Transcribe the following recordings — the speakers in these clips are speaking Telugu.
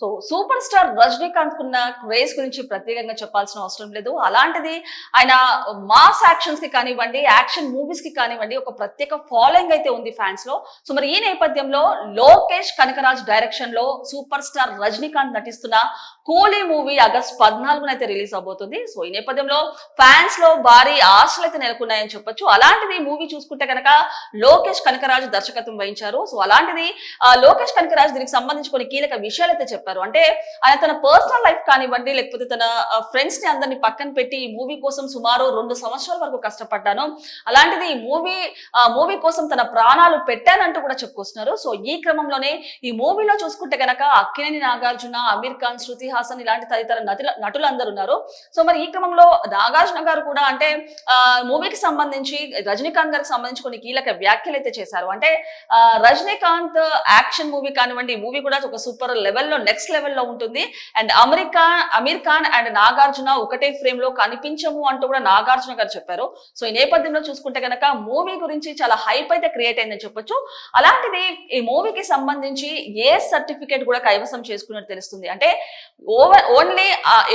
సో సూపర్ స్టార్ రజనీకాంత్ కున్న క్రేజ్ గురించి ప్రత్యేకంగా చెప్పాల్సిన అవసరం లేదు. అలాంటిది ఆయన మాస్ యాక్షన్స్కి కానివ్వండి యాక్షన్ మూవీస్కి కానివ్వండి ఒక ప్రత్యేక ఫాలోయింగ్ అయితే ఉంది ఫ్యాన్స్లో. సో మరి ఈ నేపథ్యంలో లోకేష్ కనకరాజ్ డైరెక్షన్లో సూపర్ స్టార్ రజనీకాంత్ నటిస్తున్న కూలీ మూవీ ఆగస్ట్ పద్నాలుగున అయితే రిలీజ్ అవబోతుంది. సో ఈ నేపథ్యంలో ఫ్యాన్స్లో భారీ ఆశలు అయితే నెలకొన్నాయని చెప్పొచ్చు. అలాంటిది మూవీ చూసుకుంటే కనుక లోకేష్ కనకరాజ్ దర్శకత్వం వహించారు. సో అలాంటిది లోకేష్ కనకరాజ్ దీనికి సంబంధించి కొన్ని కీలక విషయాలు అయితే చెప్పారు అంటే ఆయన తన పర్సనల్ లైఫ్ కానివ్వండి లేకపోతే తన ఫ్రెండ్స్ని అందరిని పక్కన పెట్టి ఈ మూవీ కోసం సుమారు రెండు సంవత్సరాల వరకు కష్టపడ్డాను. అలాంటిది ఈ మూవీ మూవీ కోసం తన ప్రాణాలు పెట్టానంటూ కూడా చెప్పుకొస్తున్నారు. సో ఈ క్రమంలోనే ఈ మూవీలో చూసుకుంటే గనక అక్కినేని నాగార్జున అమీర్ ఖాన్ శృతి హాసన్ ఇలాంటి తదితర నటుల నటులందరూ ఉన్నారు. సో మరి ఈ క్రమంలో నాగార్జున గారు కూడా అంటే మూవీకి సంబంధించి రజనీకాంత్ గారికి సంబంధించి కొన్ని కీలక వ్యాఖ్యలు అయితే చేశారు. అంటే రజనీకాంత్ యాక్షన్ మూవీ కానివ్వండి ఈ మూవీ కూడా ఒక సూపర్ లెవెల్లో నెక్స్ట్ లెవెల్లో ఉంటుంది. And America Aamir Khan and Nagarjuna ఒకటే ఫ్రేమ్లో కనిపించము అంటూ కూడా నాగార్జున గారు చెప్పారు. సో ఈ నేపథ్యంలో చూసుకుంటే కనుక మూవీ గురించి చాలా హైప్ అయితే క్రియేట్ అయిందని చెప్పొచ్చు. అలాంటిది ఈ మూవీకి సంబంధించి ఏ సర్టిఫికేట్ కూడా కైవసం చేసుకున్నట్టు తెలుస్తుంది? అంటే ఓవర్ ఓన్లీ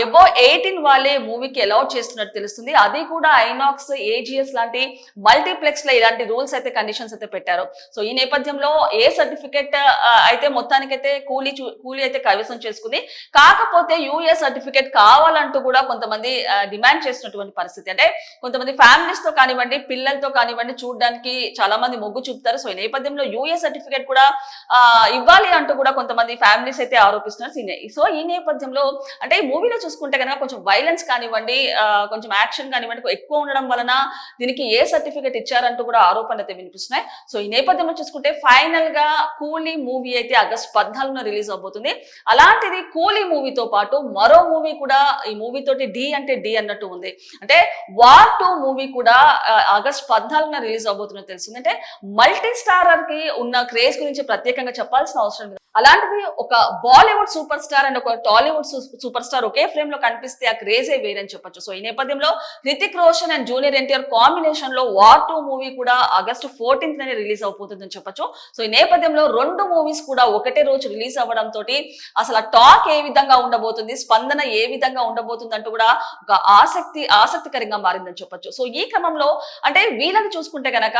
ఎబో ఎయిటీన్ వాళ్ళే మూవీకి అలౌట్ చేస్తున్నట్టు తెలుస్తుంది. అది కూడా ఐనాక్స్ ఏజిఎస్ లాంటి మల్టీప్లెక్స్లో ఇలాంటి రూల్స్ అయితే కండిషన్స్ అయితే పెట్టారు. సో ఈ నేపథ్యంలో ఏ సర్టిఫికేట్ uh, అయితే మొత్తానికైతే కూలీ చూ- కూలీ అయితే కైవసం చేసుకుంది. కాకపోతే యూఏ సర్టిఫికేట్ కావాలంటూ కూడా కొంతమంది డిమాండ్ చేసినటువంటి పరిస్థితి. అంటే కొంతమంది ఫ్యామిలీస్తో కానివ్వండి పిల్లలతో కానివ్వండి చూడడానికి చాలా మంది మొగ్గు చూపుతారు. సో ఈ నేపథ్యంలో యూఏ సర్టిఫికేట్ కూడా ఇవ్వాలి అంటూ కూడా కొంతమంది ఫ్యామిలీస్ అయితే ఆరోపిస్తున్నారు సో ఈ నేపథ్యంలో అంటే ఈ మూవీలో చూసుకుంటే కనుక కొంచెం వైలెన్స్ కానివ్వండి కొంచెం యాక్షన్ కానివ్వండి ఎక్కువ ఉండడం వలన దీనికి ఏ సర్టిఫికేట్ ఇచ్చారంటూ కూడా ఆరోపణలు అయితే వినిపిస్తున్నాయి. సో ఈ నేపథ్యంలో చూసుకుంటే ఫైనల్గా కూలీ మూవీ అయితే ఆగస్ట్ పద్నాలుగున రిలీజ్ అవబోతుంది. అలాంటిది కూలీ మూవీతో పాటు మరో మూవీ కూడా ఈ మూవీ తోటి డి అంటే డి అన్నట్టు ఉంది. అంటే వార్ టూ మూవీ కూడా ఆగస్ట్ పద్నాలుగున రిలీజ్ అవబోతున్నది తెలుస్తుంది. అంటే మల్టీ స్టారర్కి ఉన్న క్రేజ్ గురించి ప్రత్యేకంగా చెప్పాల్సిన అవసరం లేదు. అలాంటిది ఒక బాలీవుడ్ సూపర్ స్టార్ అండ్ ఒక టాలీవుడ్ సూపర్ స్టార్ ఒకే ఫ్రేమ్లో కనిపిస్తే ఆ క్రేజే వేరని చెప్పొచ్చు. సో ఈ నేపథ్యంలో రితిక్ రోషన్ అండ్ జూనియర్ ఎన్టీఆర్ కాంబినేషన్లో వార్ టూ మూవీ కూడా ఆగస్ట్ ఫోర్టీన్త్ నే రిలీజ్ అవబోతుందని చెప్పొచ్చు. సో ఈ నేపథ్యంలో రెండు మూవీస్ కూడా ఒకటే రోజు రిలీజ్ అవ్వడం తోటి అసలు ఆ టాక్ ఏ విధంగా ఉండబోతుంది స్పందన ఏ విధంగా ఉండబోతుంది అంటూ కూడా ఒక ఆసక్తి ఆసక్తికరంగా మారిందని చెప్పొచ్చు. సో ఈ క్రమంలో అంటే వీళ్ళని చూసుకుంటే గనక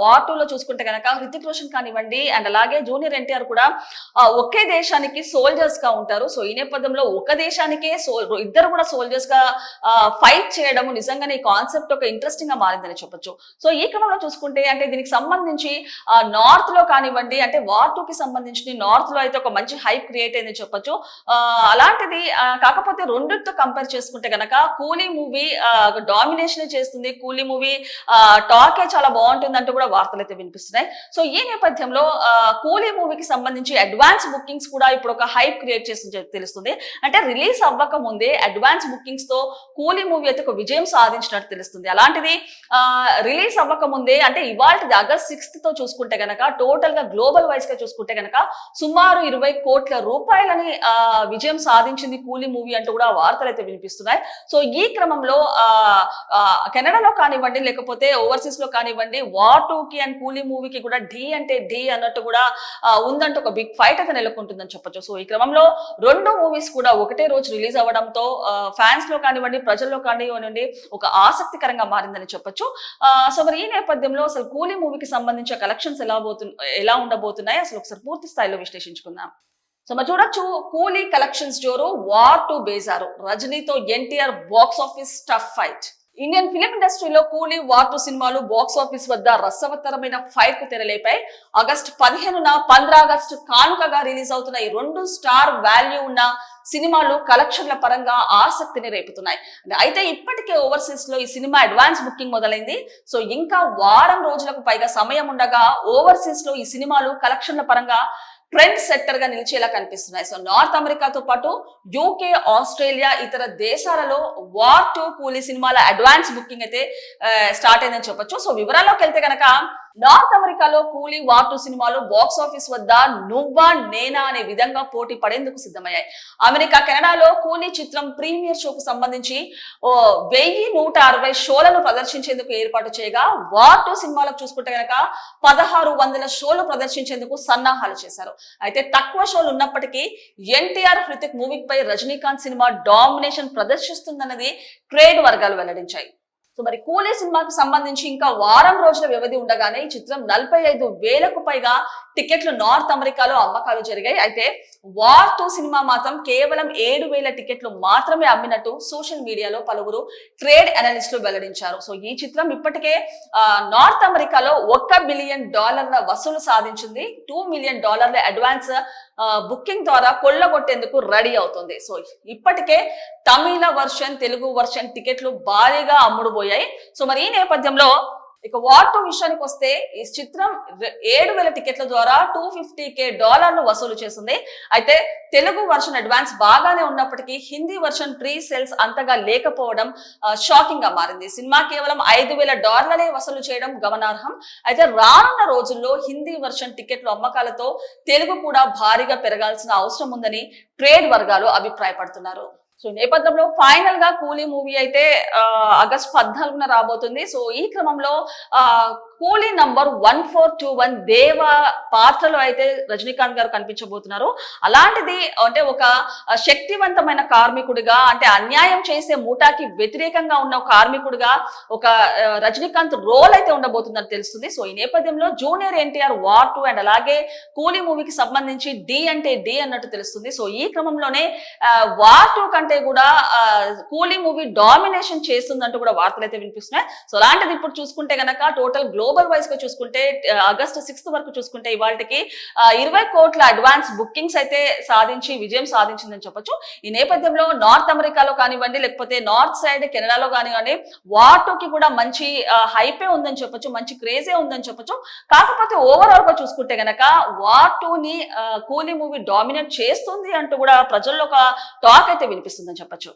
వార్ టూ లో చూసుకుంటే గనక హృతిక్ రోషన్ కానివ్వండి అండ్ అలాగే జూనియర్ ఎన్టీఆర్ కూడా ఒకే దేశానికి సోల్జర్స్గా ఉంటారు. సో ఈ నేపథ్యంలో ఒక దేశానికే సో ఇద్దరు కూడా సోల్జర్స్గా ఫైట్ చేయడం నిజంగానే ఈ కాన్సెప్ట్ ఒక ఇంట్రెస్టింగ్గా మారిందని చెప్పొచ్చు. సో ఈ క్రమంలో చూసుకుంటే అంటే దీనికి సంబంధించి నార్త్లో కానివ్వండి అంటే వార్ టూ కి సంబంధించి నార్త్లో అయితే ఒక మంచి హైప్ క్రియేట్ అయిందని చెప్పొచ్చు. అలాంటిది కాకపోతే రెండింటితో కంపేర్ చేసుకుంటే గనక కూలీ మూవీ డామినేషన్ చేస్తుంది. కూలీ మూవీ టాకే చాలా బాగుంటుంది అంటూ కూడా వార్తలు అయితే వినిపిస్తున్నాయి. సో ఈ నేపథ్యంలో కూలీ మూవీకి సంబంధించి అడ్వాన్స్ బుకింగ్స్ కూడా ఇప్పుడు ఒక హైప్ క్రియేట్ చేస్తుంది తెలుస్తుంది. అంటే రిలీజ్ అవ్వక ముందే అడ్వాన్స్ బుకింగ్స్తో కూలీ మూవీ అయితే ఒక విజయం సాధించినట్టు తెలుస్తుంది. అలాంటిది రిలీజ్ అవ్వక ముందే అంటే ఇవాళ ఆగస్ట్ సిక్స్త్తో చూసుకుంటే గనక టోటల్గా గ్లోబల్ వైజ్గా చూసుకుంటే గనక సుమారు ఇరవై కోట్ల రూపాయలు ఆ, విజయం సాధించింది కూలీ మూవీ అంటూ కూడా వార్తలు అయితే వినిపిస్తున్నాయి. సో ఈ క్రమంలో కెనడాలో కానివ్వండి లేకపోతే ఓవర్సీస్లో కానివ్వండి వార్ టూ కి అండ్ కూలీ మూవీకి కూడా డి అంటే ఢీ అన్నట్టు కూడా ఆ, ఉందంటూ ఒక బిగ్ ఫైట్ అయితే నెలకొంటుందని చెప్పొచ్చు. సో ఈ క్రమంలో రెండు మూవీస్ కూడా ఒకటే రోజు రిలీజ్ అవ్వడంతో ఫ్యాన్స్లో కానివ్వండి ప్రజల్లో కానివ్వండి ఒక ఆసక్తికరంగా మారిందని చెప్పొచ్చు. సో మరి ఈ నేపథ్యంలో అసలు కూలీ మూవీకి సంబంధించిన కలెక్షన్స్ ఎలా పోతు ఎలా ఉండబోతున్నాయి? అసలు ఒకసారి పూర్తి స్థాయిలో విశ్లేషించుకుందాం. సో మరి చూడొచ్చు కూలీ కలెక్షన్స్ జోరు వార్ టు బేజారు. రజనీతో NTR box office tough fight. Indian film ఇండస్ట్రీలో కూలీ వార్ టు సినిమాలు బాక్స్ ఆఫీస్ వద్ద రసవత్తరమైన ఫైట్కు తెరలేపాయి. ఆగస్ట్ పదిహేనున పంద్ర ఆగస్టు కానుకగా రిలీజ్ అవుతున్న ఈ రెండు స్టార్ వాల్యూ ఉన్న సినిమాలు కలెక్షన్ల పరంగా ఆసక్తిని రేపుతున్నాయి. అయితే ఇప్పటికే ఓవర్సీస్లో ఈ సినిమా అడ్వాన్స్ బుకింగ్ మొదలైంది. సో ఇంకా వారం రోజులకు పైగా సమయం ఉండగా ఓవర్సీస్లో ఈ సినిమాలు కలెక్షన్ల పరంగా ట్రెండ్ సెక్టర్గా నిలిచేలా కనిపిస్తున్నాయి. సో నార్త్ అమెరికాతో పాటు యూకే ఆస్ట్రేలియా ఇతర దేశాలలో వార్ టూ కూలీ సినిమాల అడ్వాన్స్ బుకింగ్ అయితే స్టార్ట్ అయిందని చెప్పొచ్చు. సో వివరాల్లోకి వెళ్తే కనుక నార్త్ అమెరికాలో కూలీ వార్ టూ సినిమాలు బాక్స్ ఆఫీస్ వద్ద నువ్వా నేనా అనే విధంగా పోటీ పడేందుకు సిద్ధమయ్యాయి. అమెరికా కెనడాలో కూలీ చిత్రం ప్రీమియర్ షోకు సంబంధించి ఓ వెయ్యి నూట అరవై షోలను ప్రదర్శించేందుకు ఏర్పాటు చేయగా వార్ టూ సినిమాలకు చూసుకుంటే కనుక పదహారు వందల షోలు ప్రదర్శించేందుకు సన్నాహాలు చేశారు. అయితే తక్కువ షోలు ఉన్నప్పటికీ ఎన్టీఆర్ హృతిక్ మూవీపై రజనీకాంత్ సినిమా డామినేషన్ ప్రదర్శిస్తుందన్నది ట్రేడ్ వర్గాలు వెల్లడించాయి. సో మరి కూలీ సినిమాకు సంబంధించి ఇంకా వారం రోజుల వ్యవధి ఉండగానే ఈ చిత్రం నలభై ఐదు వేలకు పైగా టికెట్లు నార్త్ అమెరికాలో అమ్మకాలు జరిగాయి. అయితే వార్ టూ సినిమా మాత్రం కేవలం ఏడు వేల టికెట్లు మాత్రమే అమ్మినట్టు సోషల్ మీడియాలో పలువురు ట్రేడ్ అనలిస్టులు వెల్లడించారు. సో ఈ చిత్రం ఇప్పటికే నార్త్ అమెరికాలో ఒక్క బిలియన్ డాలర్ల వసూలు సాధించింది. టూ మిలియన్ డాలర్ల అడ్వాన్స్ బుకింగ్ ద్వారా కొల్లగొట్టేందుకు రెడీ అవుతుంది. సో ఇప్పటికే తమిళ వర్షన్ తెలుగు వర్షన్ టికెట్లు భారీగా అమ్ముడుపోయాయి. సో మరి ఈ నేపథ్యంలో ఇక వార్ విషయానికి వస్తే ఈ చిత్రం ఏడు వేల టికెట్ల ద్వారా టూ ఫిఫ్టీ కే డాలర్లు వసూలు చేస్తుంది అయితే తెలుగు వర్షన్ అడ్వాన్స్ బాగానే ఉన్నప్పటికీ హిందీ వర్షన్ ప్రీ సేల్స్ అంతగా లేకపోవడం షాకింగ్గా మారింది. సినిమా కేవలం ఐదు వేల డాలర్లే వసూలు చేయడం గమనార్హం. అయితే రానున్న రోజుల్లో హిందీ వర్షన్ టికెట్ల అమ్మకాలతో తెలుగు కూడా భారీగా పెరగాల్సిన అవసరం ఉందని ట్రేడ్ వర్గాలు అభిప్రాయపడుతున్నారు. సో నేపథ్యంలో ఫైనల్గా కూలీ మూవీ అయితే ఆగస్ట్ పద్నాలుగున రాబోతుంది. సో ఈ క్రమంలో ఆ Coolie number one four two one Deva పాత్రలో అయితే రజనీకాంత్ గారు కనిపించబోతున్నారు. అలాంటిది అంటే ఒక శక్తివంతమైన కార్మికుడిగా అంటే అన్యాయం చేసే మూటాకి వ్యతిరేకంగా ఉన్న ఒక కార్మికుడిగా ఒక రజనీకాంత్ రోల్ అయితే ఉండబోతుందని తెలుస్తుంది. సో ఈ నేపథ్యంలో junior NTR war two and అలాగే కూలీ మూవీకి సంబంధించి డి అంటే డి అన్నట్టు తెలుస్తుంది. సో ఈ క్రమంలోనే వార్ టూ కంటే కూడా కూలీ మూవీ డామినేషన్ చేస్తుందంటూ కూడా వార్తలు అయితే వినిపిస్తున్నాయి. సో అలాంటిది ఇప్పుడు చూసుకుంటే గనక టోటల్ గ్లో గ్లోబల్ వైజ్గా చూసుకుంటే ఆగస్ట్ ఆగస్టు సిక్స్త్ వరకు చూసుకుంటే ఇవాళకి ఇరవై కోట్ల అడ్వాన్స్ బుకింగ్స్ అయితే సాధించి విజయం సాధించిందని చెప్పొచ్చు. ఈ నేపథ్యంలో నార్త్ అమెరికాలో కానివ్వండి లేకపోతే నార్త్ సైడ్ కెనడాలో కానివ్వండి వార్ టూ కూడా మంచి హైపే ఉందని చెప్పొచ్చు మంచి క్రేజే ఉందని చెప్పొచ్చు. కాకపోతే ఓవరాల్గా చూసుకుంటే గనక వార్ టూని కూలీ మూవీ డామినేట్ చేస్తుంది అంటూ కూడా ప్రజల్లో ఒక టాక్ అయితే వినిపిస్తుందని చెప్పొచ్చు.